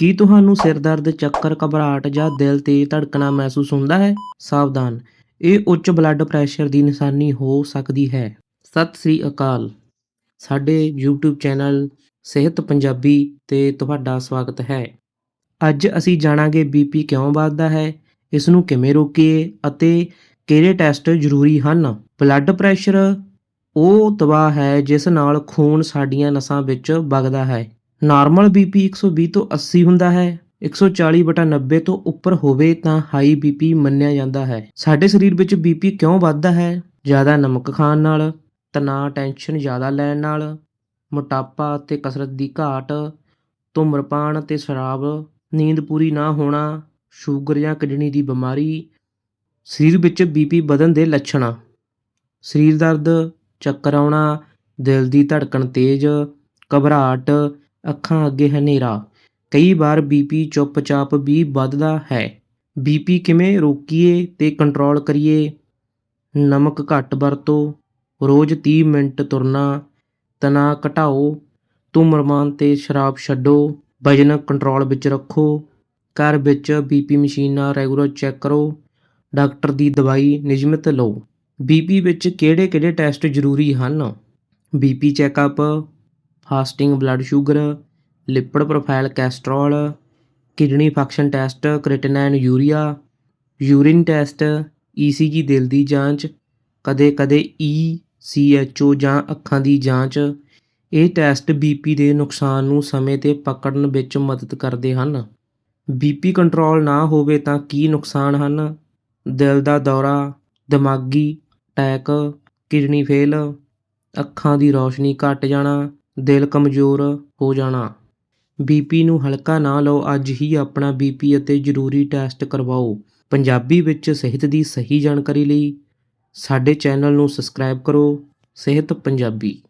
ਕੀ ਤੁਹਾਨੂੰ ਸਿਰ ਦਰਦ, ਚੱਕਰ, ਘਬਰਾਹਟ ਜਾਂ ਦਿਲ ਤੇਜ਼ ਧੜਕਣਾ ਮਹਿਸੂਸ ਹੁੰਦਾ ਹੈ? ਸਾਵਧਾਨ। ਇਹ ਉੱਚ ਬਲੱਡ ਪ੍ਰੈਸ਼ਰ ਦੀ ਨਿਸ਼ਾਨੀ ਹੋ ਸਕਦੀ ਹੈ। ਸਤਿ ਸ੍ਰੀ ਅਕਾਲ। ਸਾਡੇ YouTube ਚੈਨਲ ਸਿਹਤ ਪੰਜਾਬੀ ਤੇ ਤੁਹਾਡਾ ਸਵਾਗਤ ਹੈ। ਅੱਜ ਅਸੀਂ ਜਾਣਾਂਗੇ ਬੀਪੀ ਕਿਉਂ ਵੱਧਦਾ ਹੈ ਇਸ ਨੂੰ ਕਿਵੇਂ ਰੋਕੀਏ ਅਤੇ ਕਿਹੜੇ ਟੈਸਟ ਜ਼ਰੂਰੀ ਹਨ? ਬਲੱਡ ਪ੍ਰੈਸ਼ਰ ਉਹ ਦਬਾਅ ਹੈ ਜਿਸ ਨਾਲ ਖੂਨ ਸਾਡੀਆਂ ਨਸਾਂ ਵਿੱਚ ਵਗਦਾ ਹੈ। ਨਾਰਮਲ ਬੀਪੀ 120 ਤੋਂ 80 ਹੁੰਦਾ ਹੈ 140 ਬਟਾ 90 ਤੋਂ ਉੱਪਰ ਹੋਵੇ ਤਾਂ ਹਾਈ ਬੀਪੀ ਮੰਨਿਆ ਜਾਂਦਾ ਹੈ। ਸਾਡੇ ਸਰੀਰ ਵਿੱਚ ਬੀਪੀ ਕਿਉਂ ਵੱਧਦਾ ਹੈ? ਜ਼ਿਆਦਾ ਨਮਕ ਖਾਣ ਨਾਲ, ਤਣਾਅ, ਟੈਨਸ਼ਨ ਜ਼ਿਆਦਾ ਲੈਣ ਨਾਲ, ਮੋਟਾਪਾ ਅਤੇ ਕਸਰਤ ਦੀ ਘਾਟ ਧੂਮਰਪਾਨ ਅਤੇ ਸ਼ਰਾਬ, ਨੀਂਦ ਪੂਰੀ ਨਾ ਹੋਣਾ, ਸ਼ੂਗਰ ਜਾਂ ਕਿਡਨੀ ਦੀ ਬਿਮਾਰੀ, ਸਰੀਰ ਵਿੱਚ ਬੀਪੀ ਵਧਣ ਦੇ ਲੱਛਣ। ਸਰੀਰ ਦਰਦ, ਚੱਕਰ ਆਉਣਾ, ਦਿਲ ਦੀ ਧੜਕਣ ਤੇਜ਼, ਘਬਰਾਹਟ ਅੱਖਾਂ ਅੱਗੇ ਹਨੇਰਾ। ਕਈ ਵਾਰ ਬੀਪੀ ਚੁੱਪਚਾਪ ਵੀ ਵੱਧਦਾ ਹੈ। ਬੀਪੀ ਕਿਵੇਂ ਰੋਕੀਏ ਤੇ ਕੰਟਰੋਲ ਕਰੀਏ? ਨਮਕ ਘੱਟ ਵਰਤੋ। ਰੋਜ਼ 30 ਮਿੰਟ ਤੁਰਨਾ। ਤਣਾਅ ਘਟਾਓ। ਧੂਮਰਪਾਨ ਤੇ ਸ਼ਰਾਬ ਛੱਡੋ। ਵਜਨ ਕੰਟਰੋਲ ਵਿੱਚ ਰੱਖੋ। ਘਰ ਵਿੱਚ ਬੀਪੀ ਮਸ਼ੀਨ ਨਾਲ ਰੈਗੂਲਰ ਚੈੱਕ ਕਰੋ। ਡਾਕਟਰ ਦੀ ਦਵਾਈ ਨਿਯਮਿਤ ਲਓ। ਬੀਪੀ ਵਿੱਚ ਕਿਹੜੇ-ਕਿਹੜੇ ਟੈਸਟ ਜ਼ਰੂਰੀ ਹਨ? BP checkup fasting blood sugar, lipid profile, cholesterol, kidney function test creatinine urea, urine test ECG ਦਿਲ ਦੀ ਜਾਂਚ, ਕਦੇ-ਕਦੇ ਈ ਈਸੀਐਚਓ ਜਾਂ ਅੱਖਾਂ ਦੀ ਜਾਂਚ। ਇਹ ਟੈਸਟ ਬੀਪੀ ਦੇ ਨੁਕਸਾਨ ਨੂੰ ਸਮੇਂ ਤੇ ਪਕੜਨ ਵਿੱਚ ਮਦਦ ਕਰਦੇ ਹਨ। ਬੀਪੀ ਕੰਟਰੋਲ ਨਾ ਹੋਵੇ ਤਾਂ ਕੀ ਨੁਕਸਾਨ ਹਨ? ਦਿਲ ਦਾ ਦੌਰਾ, ਦਿਮਾਗੀ ਅਟੈਕ, ਕਿਡਨੀ ਫੇਲ, ਅੱਖਾਂ ਦੀ ਰੌਸ਼ਨੀ ਘਟ ਜਾਣਾ ਦਿਲ ਕਮਜ਼ੋਰ ਹੋ ਜਾਣਾ। ਬੀ ਪੀ ਨੂੰ ਹਲਕਾ ਨਾ ਲਓ, ਅੱਜ ਹੀ ਆਪਣਾ ਬੀ ਪੀ ਅਤੇ ਜ਼ਰੂਰੀ ਟੈਸਟ ਕਰਵਾਓ। ਪੰਜਾਬੀ ਵਿੱਚ ਸਿਹਤ ਦੀ ਸਹੀ ਜਾਣਕਾਰੀ ਲਈ ਸਾਡੇ ਚੈਨਲ ਨੂੰ ਸਬਸਕ੍ਰਾਈਬ ਕਰੋ। ਸਿਹਤ ਪੰਜਾਬੀ।